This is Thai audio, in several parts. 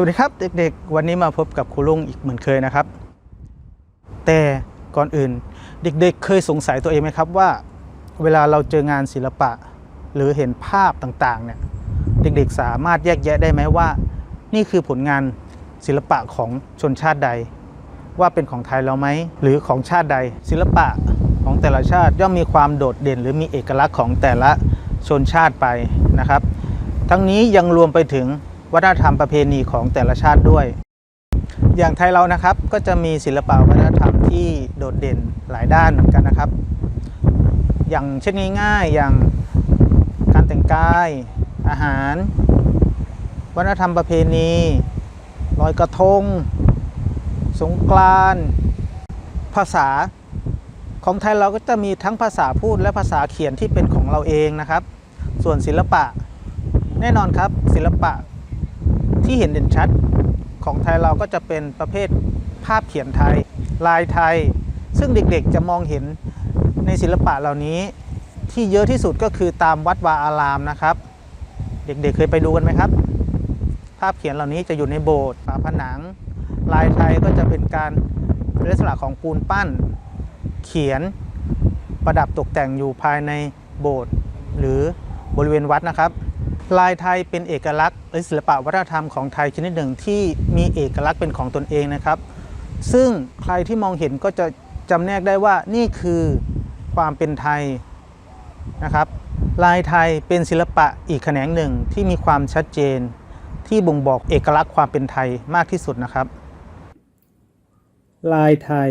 สวัสดีครับเด็กๆ วันนี้มาพบกับครูลุงอีกเหมือนเคยนะครับ แต่ก่อนอื่นเด็กๆ เคยสงสัยตัวเองไหมครับว่า เวลาเราเจองานศิลปะ หรือเห็นภาพต่างๆเนี่ยเด็กๆสามารถแยกแยะได้ไหมว่า นี่คือผลงานศิลปะของชนชาติใด ว่าเป็นของไทยเราไหมหรือของชาติใด ศิลปะของแต่ละชาติย่อมมีความโดดเด่น หรือมีเอกลักษณ์ของแต่ละชนชาติไปนะครับ ทั้งนี้ยังรวมไปถึง วัฒนธรรมประเพณีของแต่ละชาติด้วย อย่างไทยเรานะครับก็จะมีศิลปะวัฒนธรรมที่โดดเด่นหลายด้านเหมือนกันนะครับ อย่างเช่นง่ายๆอย่างการแต่งกาย อาหาร วัฒนธรรมประเพณีลอยกระทง สงกรานต์ภาษาของไทยเราก็จะมีทั้งภาษาพูดและภาษาเขียนที่เป็นของเราเองนะครับ ส่วนศิลปะแน่นอนครับศิลปะ ที่เห็นเด่นชัดของไทยเราก็จะเป็นประเภทภาพเขียนไทย ลายไทย ซึ่งเด็กๆจะมองเห็นในศิลปะเหล่านี้ที่เยอะที่สุดก็คือตามวัดวาอารามนะครับ เด็กๆเคยไปดูกันไหมครับ ภาพเขียนเหล่านี้จะอยู่ในโบสถ์ฝาผนัง ลายไทยก็จะเป็นการลักษณะของปูนปั้น เขียนประดับตกแต่งอยู่ภายในโบสถ์หรือบริเวณวัดนะครับ ลายไทยเป็นเอกลักษณ์หรือศิลปะวัฒนธรรมของไทยชนิดหนึ่งที่มีเอกลักษณ์เป็นของตนเองนะครับ ซึ่งใครที่มองเห็นก็จะจำแนกได้ว่านี่คือความเป็นไทยนะครับ ลายไทยเป็นศิลปะอีกแขนงหนึ่งที่มีความชัดเจน ที่บ่งบอกเอกลักษณ์ความเป็นไทยมากที่สุดนะครับ ลายไทย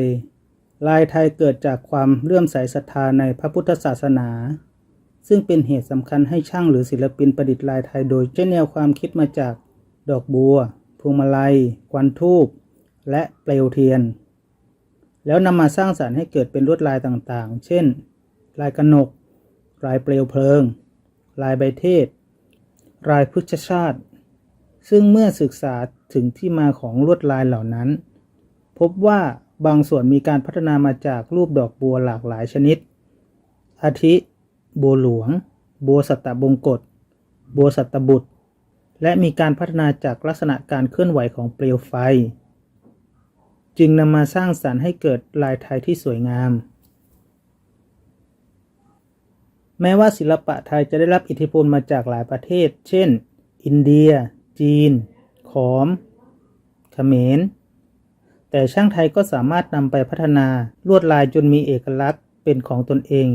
ลายไทยเกิดจากความเลื่อมใสศรัทธาในพระพุทธศาสนา ซึ่งเป็นเหตุสำคัญให้ช่างหรือศิลปินประดิษฐ์ลายไทยโดยใช้แนวความคิดมาจากดอกบัว พวงมาลัย ควันทูบและเปลวเทียน แล้วนำมาสร้างสรรค์ให้เกิดเป็นลวดลายต่างๆ เช่น ลายกระหนก ลายเปลวเพลิง ลายใบเทศ ลายพฤกษชาติ ซึ่งเมื่อศึกษาถึงที่มาของลวดลายเหล่านั้น พบว่าบางส่วนมีการพัฒนามาจากรูปดอกบัวหลากหลายชนิด อาทิ บัวหลวง บัวสัตตบงกฎบัวสัตตบุตร และมีการพัฒนาจากลักษณะการเคลื่อนไหวของเปลวไฟ จึงนำมาสร้างสรรค์ให้เกิดลายไทยที่สวยงาม แม้ว่าศิลปะไทยจะได้รับอิทธิพลมาจากหลายประเทศ เช่น อินเดีย จีน ขอม เขมร แต่ช่างไทยก็สามารถนำไปพัฒนาลวดลายจนมีเอกลักษณ์เป็นของตนเอง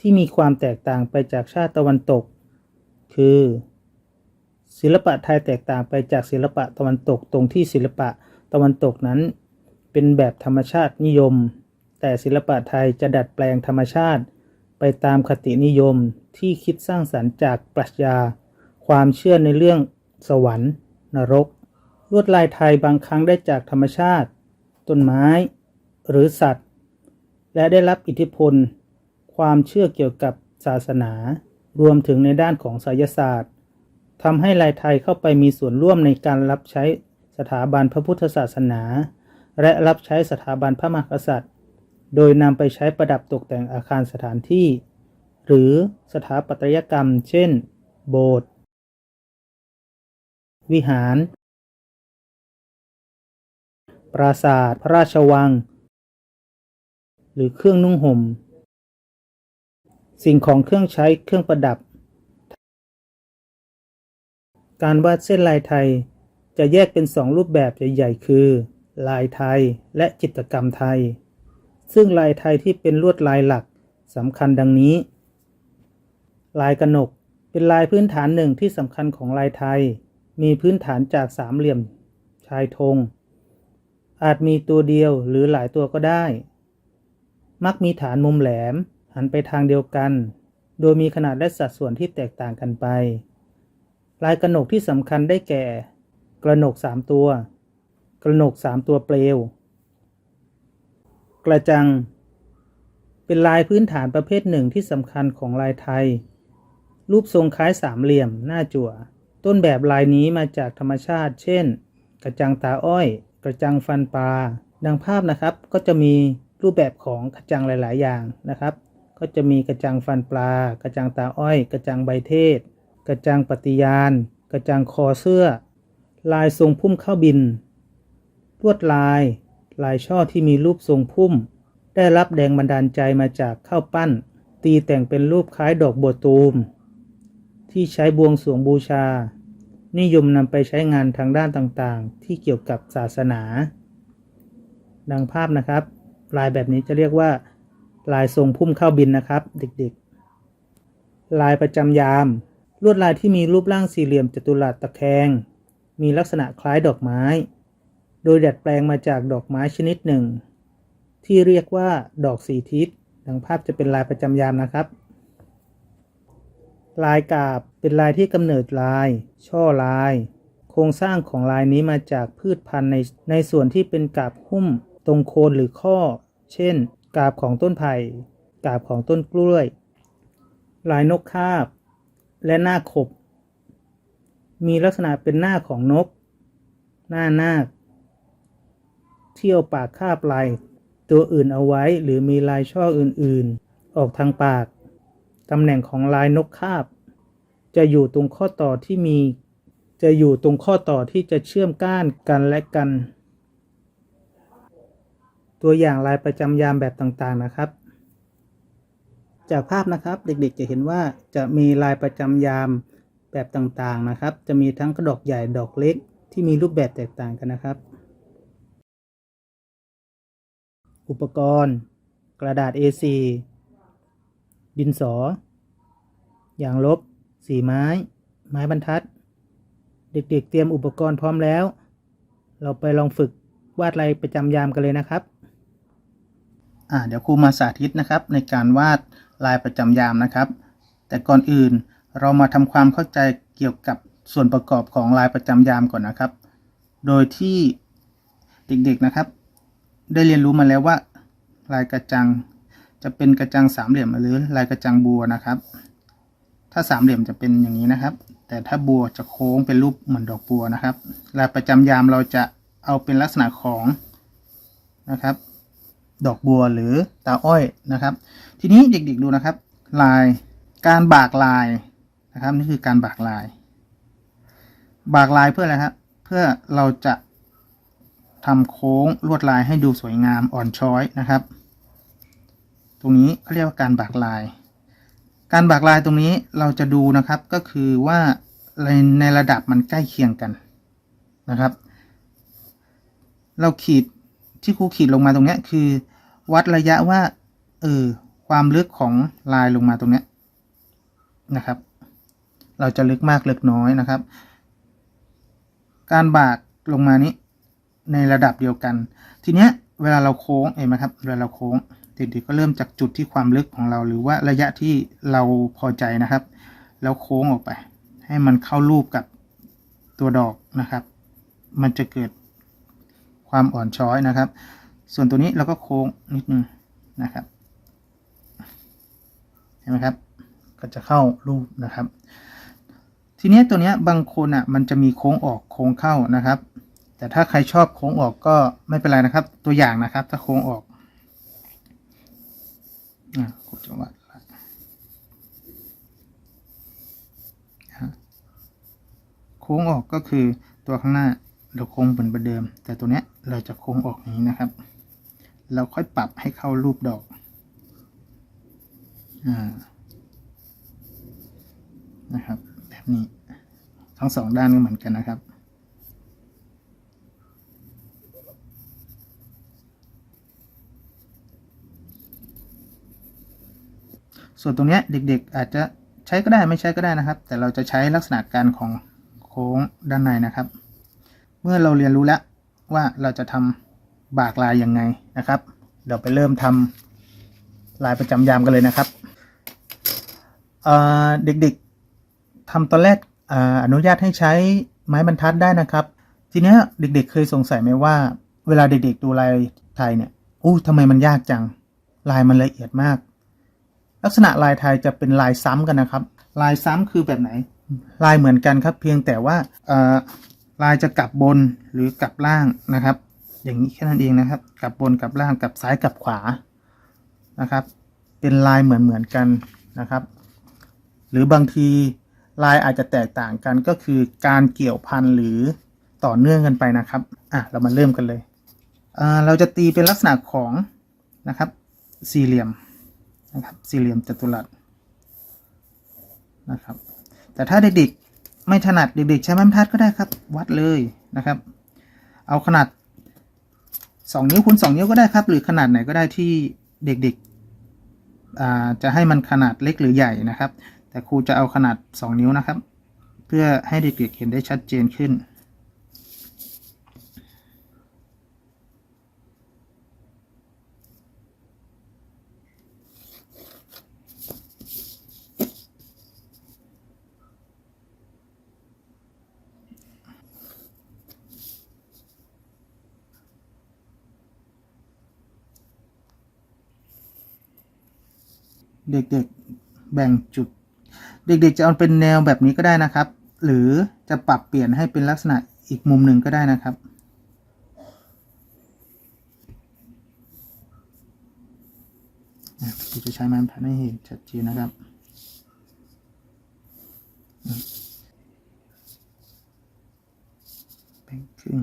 ที่มีความแตกต่างไปจากชาติตะวันตก คือ ศิลปะไทยแตกต่างไปจากศิลปะตะวันตกตรงที่ศิลปะตะวันตกนั้น เป็นแบบธรรมชาตินิยม แต่ศิลปะไทยจะดัดแปลงธรรมชาติ ไปตามคตินิยมที่คิดสร้างสรรค์จากปรัชญา ความเชื่อในเรื่องสวรรค์ นรก ลวดลายไทยบางครั้งได้จากธรรมชาติ ต้นไม้ หรือสัตว์ และได้รับอิทธิพล ความเชื่อเกี่ยวกับศาสนา รวมถึงในด้านของไสยศาสตร์ทำให้ลายไทยเข้าไปมีส่วนร่วมในการรับใช้สถาบันพระพุทธศาสนา และรับใช้สถาบันพระมหากษัตริย์ โดยนำไปใช้ประดับตกแต่งอาคารสถานที่ หรือสถาปัตยกรรม เช่น โบสถ์วิหาร ปราสาท พระราชวัง หรือเครื่องนุ่งห่ม สิ่งของเครื่องใช้เครื่องประดับ การวาดเส้นลายไทยจะแยกเป็นสองรูปแบบใหญ่ๆ คือ ลายไทยและจิตรกรรมไทย ซึ่งลายไทยที่เป็นลวดลายหลักสำคัญดังนี้ ลายกระหนกเป็นลายพื้นฐานหนึ่งที่สำคัญของลายไทย มีพื้นฐานจากสามเหลี่ยมชายธง อาจมีตัวเดียวหรือหลายตัวก็ได้ มักมีฐานมุมแหลม หันไปทางเดียวกัน โดยมีขนาดและสัดส่วนที่แตกต่างกันไป ลายกระหนกที่สำคัญได้แก่ กระหนกสามตัว กระหนกสามตัวเปลว กระจัง เป็นลายพื้นฐานประเภทหนึ่งที่สำคัญของลายไทย รูปทรงคล้ายสามเหลี่ยมหน้าจั่ว ต้นแบบลายนี้มาจากธรรมชาติ เช่น กระจังตาอ้อย กระจังฟันปลาดังภาพนะครับก็จะมีรูปแบบของกระจังหลาย ๆ อย่างนะครับ ก็จะมีกระจังฟันปลา กระจังตาอ้อย กระจังใบเทศ กระจังปฏิญาณกระจังคอเสื้อ ลายทรงพุ่มข้าวบิน ลวดลาย ลายช่อที่มีรูปทรงพุ่ม ได้รับแรงบันดาลใจมาจากข้าวปั้น ตีแต่งเป็นรูปคล้ายดอกบัวตูม ที่ใช้บวงสวงบูชา นิยมนำไปใช้งานทางด้านต่างๆ ที่เกี่ยวกับศาสนา ดังภาพนะครับ ลายแบบนี้จะเรียกว่า ลายทรงพุ่มข้าวบินนะครับ เด็กๆ ลายประจำยาม ลวดลายที่มีรูปร่างสี่เหลี่ยมจัตุรัสตะแคง มีลักษณะคล้ายดอกไม้ โดยดัดแปลงมาจากดอกไม้ชนิดหนึ่ง ที่เรียกว่าดอกสีทิศดังภาพจะเป็นลายประจำยามนะครับ ลายกาบเป็นลายที่กำเนิดลาย ช่อลาย โครงสร้างของลายนี้มาจากพืชพันธุ์ในในส่วนที่เป็นกาบหุ้มตรงโคนหรือข้อ เช่น กาบของต้นไผ่กาบของต้นกล้วย ลายนกคาบ และหน้าขบ มีลักษณะเป็นหน้าของนก หน้านาค เที่ยวปากคาบลายตัวอื่นเอาไว้หรือมีลายช่ออื่นๆ ออกทางปาก ตำแหน่งของลายนกคาบ จะอยู่ตรงข้อต่อที่มี จะอยู่ตรงข้อต่อที่จะเชื่อมก้านกันและกัน ตัวอย่างลายประจำยามแบบต่างๆนะครับ จากภาพนะครับเด็กๆจะเห็นว่าจะมีลายประจำยามแบบต่างๆนะครับ จะมีทั้งกระดอกใหญ่ดอกเล็กที่มีรูปแบบแตกต่างกันนะครับ อุปกรณ์ กระดาษ A4 ดินสอ อย่างลบ สีไม้ ไม้บรรทัด เด็กๆเตรียมอุปกรณ์พร้อมแล้ว เราไปลองฝึกวาดลายประจำยามกันเลยนะครับ อ่าเดี๋ยวครูมาสาธิตนะครับในการวาดลายประจำยามนะครับ แต่ก่อนอื่นเรามาทำความเข้าใจเกี่ยวกับส่วนประกอบของลายประจำยามก่อนนะครับ โดยที่เด็กๆนะครับ ได้เรียนรู้มาแล้วว่า ลายกระจังจะเป็นกระจังสามเหลี่ยมหรือลายกระจังบัวนะครับ ถ้าสามเหลี่ยมจะเป็นอย่างนี้นะครับ แต่ถ้าบัวจะโค้งเป็นรูปเหมือนดอกบัวนะครับ ลายประจำยามเราจะเอาเป็นลักษณะของนะครับ ดอกบัวหรือตาอ้อยนะครับ ทีนี้เด็กๆดูนะครับ ลายการบากลายนะครับนี่คือการบากลาย บากลายเพื่ออะไรครับเพื่อเราจะทำโค้งลวดลายให้ดูสวยงามอ่อนช้อยนะครับ ตรงนี้เขาเรียกว่าการบากลาย การบากลายตรงนี้เราจะดูนะครับก็คือว่าในระดับมันใกล้เคียงกันนะครับ เราขีดที่ครูขีดลงมาตรงนี้คือ วัดระยะว่า เออ ความลึกของลายลงมาตรงเนี้ยนะครับ เราจะลึกมากลึกน้อยนะครับ การบากลงมานี้ในระดับเดียวกัน ทีเนี้ยเวลาเราโค้งเห็นไหมครับเวลาเราโค้งเด็กๆก็เริ่มจากจุดที่ความลึกของเรา หรือว่าระยะที่เราพอใจนะครับ แล้วโค้งออกไป ให้มันเข้ารูปกับตัวดอกนะครับ มันจะเกิดความอ่อนช้อยนะครับ ส่วนตัวนี้เราก็โค้งนิดนึงนะครับเห็นไหมครับ ก็จะเข้ารูปนะครับ ทีนี้ตัวเนี้ยบางคนอะมันจะมีโค้งออกโค้งเข้านะครับ แต่ถ้าใครชอบโค้งออกก็ไม่เป็นไรนะครับ ตัวอย่างนะครับ ถ้าโค้งออกอะกูจะวาดละฮะโค้งออกก็คือตัวข้างหน้าเราโค้งเหมือนเดิม แต่ตัวเนี้ยเราจะโค้งออกอย่างนี้นะครับ เราค่อยปรับให้เข้ารูปดอกอ่านะครับ แบบนี้ ทั้งสองด้านก็เหมือนกันนะครับส่วนตรงนี้เด็กๆอาจจะใช้ก็ได้ไม่ใช้ก็ได้นะครับ แต่เราจะใช้ลักษณะการของโค้งด้านในนะครับ เมื่อเราเรียนรู้แล้วว่าเราจะทำ บากลายยังไงนะครับ เดี๋ยวไปเริ่มทำลายประจำยามกันเลยนะครับเอ่อเด็กๆทำตอนแรกอ่าอนุญาตให้ใช้ไม้บรรทัดได้นะครับ ทีเนี้ยเด็ก ๆ เคยสงสัยไหมว่า เวลาเด็กๆดูลายไทยเนี่ยอู้ทำไมมันยากจัง ลายมันละเอียดมาก ลักษณะลายไทยจะเป็นลายซ้ำกันนะครับ ลายซ้ำคือแบบไหน ลายเหมือนกันครับ เพียงแต่ว่าเอ่อลายจะกลับบนหรือกลับล่างนะครับ อย่างนี้แค่นั้นเองนะครับ กลับบนกลับล่างกลับซ้ายกลับขวานะครับ เป็นลายเหมือนเหมือนกันนะครับ หรือบางทีลายอาจจะแตกต่างกันก็คือการเกี่ยวพันหรือต่อเนื่องกันไปนะครับอะเรามาเริ่มกันเลยอ่าเราจะตีเป็นลักษณะของนะครับ สี่เหลี่ยมนะครับ สี่เหลี่ยมจัตุรัสนะครับ แต่ถ้าเด็กๆไม่ถนัดเด็กๆใช้ไม้บรรทัดก็ได้ครับ วัดเลยนะครับ เอาขนาด สองนิ้วคูณสองนิ้วก็ได้ครับ หรือขนาดไหนก็ได้ที่เด็กๆอ่าจะให้มันขนาดเล็กหรือใหญ่นะครับ แต่ครูจะเอาขนาดสองนิ้วนะครับ เพื่อให้เด็กๆเห็นได้ชัดเจนขึ้น เด็กๆแบ่งจุด เด็กๆจะเอาเป็นแนวแบบนี้ก็ได้นะครับ หรือจะปรับเปลี่ยนให้เป็นลักษณะอีกมุมหนึ่งก็ได้นะครับอะครูจะใช้ม้บรรทัดให้เห็นชัดเจนนะครับแบ่งครึ่ง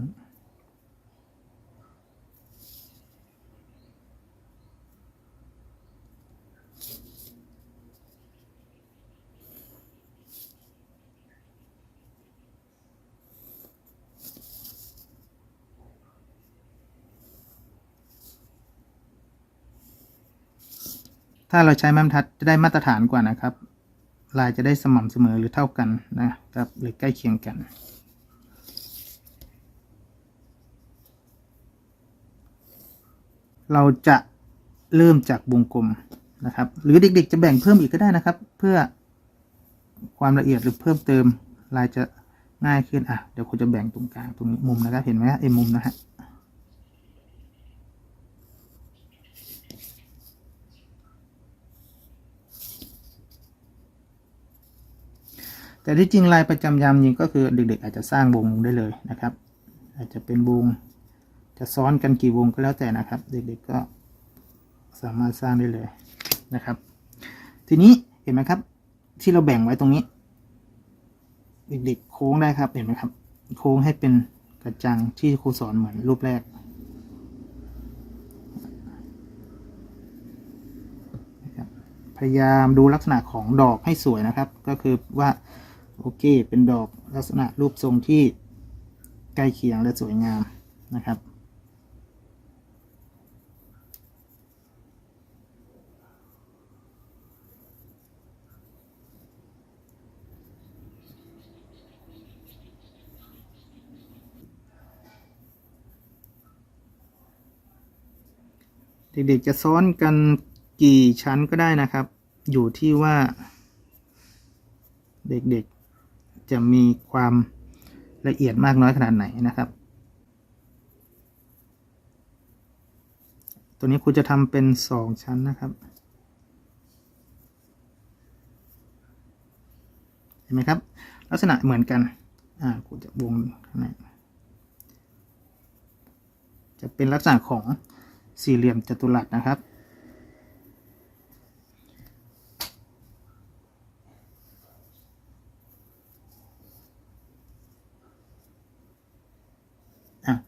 ถ้าเราใช้ไม้บรรทัดจะได้มาตรฐานกว่านะครับ ลายจะได้สม่ำเสมอหรือเท่ากันนะครับหรือใกล้เคียงกันเราจะเริ่มจากวงกลมนะครับ หรือเด็กๆจะแบ่งเพิ่มอีกก็ได้นะครับ เพื่อความละเอียดหรือเพิ่มเติมลายจะง่ายขึ้นอะเดี๋ยวคุณจะแบ่งตรงกลางตรงนี้มุมนะครับ เห็นไหมฮะไอ้มุมนะฮะ แต่ที่จริงลายประจำยามจริงก็คือเด็กๆ อาจจะสร้างวงได้เลยนะครับ อาจจะเป็นวงจะซ้อนกันกี่วงก็แล้วแต่นะครับ เด็กๆก็สามารถสร้างได้เลยนะครับ ทีนี้เห็นไหมครับ ที่เราแบ่งไว้ตรงนี้ เด็กๆ โค้งได้ครับเห็นไหมครับ โค้งให้เป็นกระจังที่ครูสอนเหมือนรูปแรกพยายามดูลักษณะของดอกให้สวยนะครับ ก็คือว่า โอเค เป็นดอกลักษณะรูปทรงที่ใกล้เคียงและสวยงามนะครับ เด็กๆจะซ้อนกันกี่ชั้นก็ได้นะครับ อยู่ที่ว่าเด็กๆ จะมีความละเอียดมากน้อยขนาดไหนนะครับ ตัวนี้ครูจะทำเป็นสองชั้นนะครับ เห็นไหมครับ ลักษณะเหมือนกัน อ่าครูจะวงข้างในจะเป็นลักษณะของสี่เหลี่ยมจัตุรัสนะครับ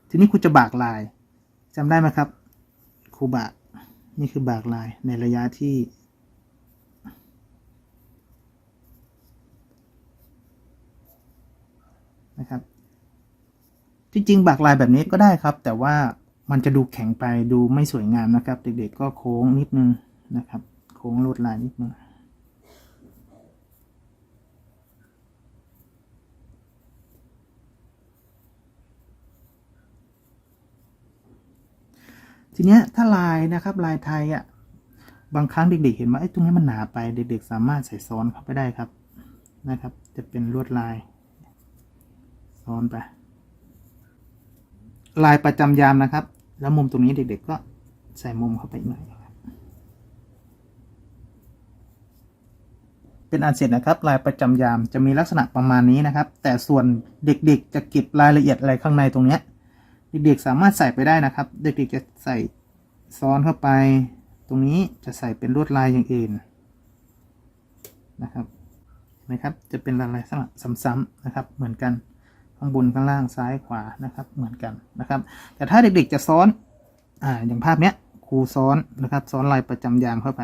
ทีนี้ครูจะบากลายจำได้ไหมครับครูบากนี่คือบากลายในระยะที่ นะครับที่จริงบากลายแบบนี้ก็ได้ครับ แต่ว่ามันจะดูแข็งไปดูไม่สวยงามนะครับ เด็กๆก็โค้งนิดนึงนะครับ โค้งลวดลายนิดนึง ทีเนี้ยถ้าลายนะครับลายไทยอะบางครั้งเด็กๆเห็นว่าไอ้ตรงนี้มันหนาไปเด็ก ๆ สามารถใส่ซ้อนเข้าไปได้ครับนะครับ จะเป็นลวดลาย ซ้อนไป ลายประจำยามนะครับ แล้วมุมตรงนี้เด็ก ๆ ก็ใส่มุมเข้าไปหน่อยเป็นอันเสร็จนะครับ ลายประจำยามจะมีลักษณะประมาณนี้นะครับ แต่ส่วนเด็กๆ จะเก็บรายละเอียดอะไรข้างในตรงเนี้ย เด็กๆสามารถใส่ไปได้นะครับ เด็กๆจะใส่ซ้อนเข้าไป ตรงนี้จะใส่เป็นลวดลายอย่างอื่นนะครับเห็นไหมครับ จะเป็นลายลักษณะซ้ำๆนะครับ เหมือนกันข้างบนข้างล่างซ้ายขวานะครับ เหมือนกันนะครับ แต่ถ้าเด็กๆจะซ้อนอ่าอย่างภาพเนี้ยครูซ้อนนะครับ ซ้อนลายประจำยามเข้าไป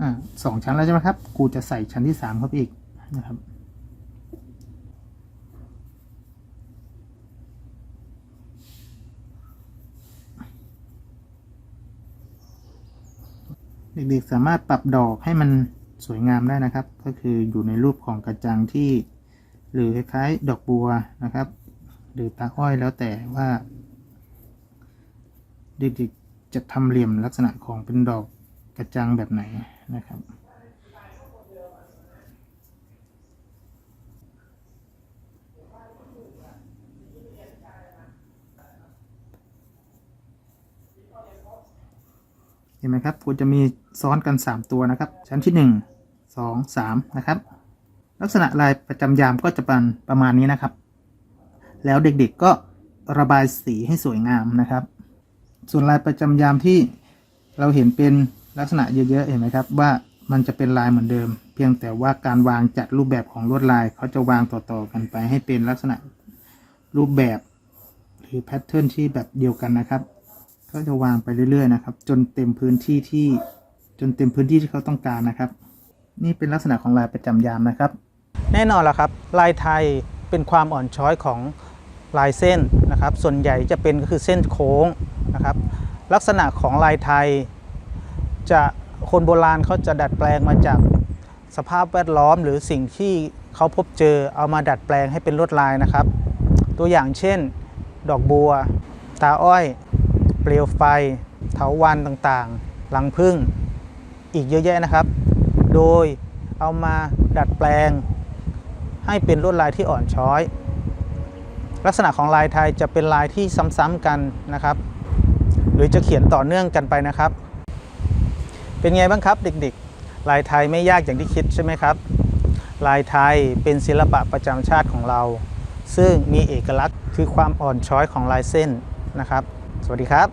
อ่าสองชั้นแล้วใช่ไหมครับครูจะใส่ชั้นที่สามเข้าไปอีกนะครับ เด็กๆสามารถปรับดอกให้มันสวยงามได้นะครับ ก็คืออยู่ในรูปของกระจังที่ หรือคล้ายๆดอกบัวนะครับ หรือตาอ้อยแล้วแต่ว่า เด็กๆจะทำเหลี่ยมลักษณะของเป็นดอกกระจังแบบไหน นะครับ เห็นไหมครับควรจะมีซ้อนกัน 3 ตัวนะครับ ชั้นที่ 1 2 3 นะครับ ลักษณะลายประจำยามก็จะเป็นประมาณนี้นะครับ แล้วเด็กๆก็ระบายสีให้สวยงามนะครับ ส่วนลายประจำยามที่เราเห็นเป็น ลักษณะเยอะๆเห็นไหมครับว่ามันจะเป็นลายเหมือนเดิม เพียงแต่ว่าการวางจัดรูปแบบของลวดลายเขาจะวางต่อๆกันไป ให้เป็นลักษณะรูปแบบหรือแพทเทิร์นที่แบบเดียวกันนะครับ ก็จะวางไปเรื่อยๆนะครับ จนเต็มพื้นที่ที่จนเต็มพื้นที่ที่เขาต้องการนะครับ นี่เป็นลักษณะของลายประจำยามนะครับ แน่นอนแล้วครับ ลายไทยเป็นความอ่อนช้อยของลายเส้นนะครับ ส่วนใหญ่จะเป็นก็คือเส้นโค้งนะครับ ลักษณะของลายไทย จะคนโบราณเขาจะดัดแปลงมาจากสภาพแวดล้อมหรือสิ่งที่เขาพบเจอเอามาดัดแปลงให้เป็นลวดลายนะครับ ตัวอย่างเช่น ดอกบัว ตาอ้อย เปลวไฟ เถาวันต่างๆลังพึ่ง อีกเยอะแยะนะครับ โดยเอามาดัดแปลง ให้เป็นลวดลายที่อ่อนช้อย ลักษณะของลายไทยจะเป็นลายที่ซ้ำๆกันนะครับ หรือจะเขียนต่อเนื่องกันไปนะครับ เป็นไงบ้างครับเด็กๆ ลายไทยไม่ยากอย่างที่คิดใช่ไหมครับ ลายไทยเป็นศิลปะประจำชาติของเรา ซึ่งมีเอกลักษณ์คือความอ่อนช้อยของลายเส้นนะครับ สวัสดีครับ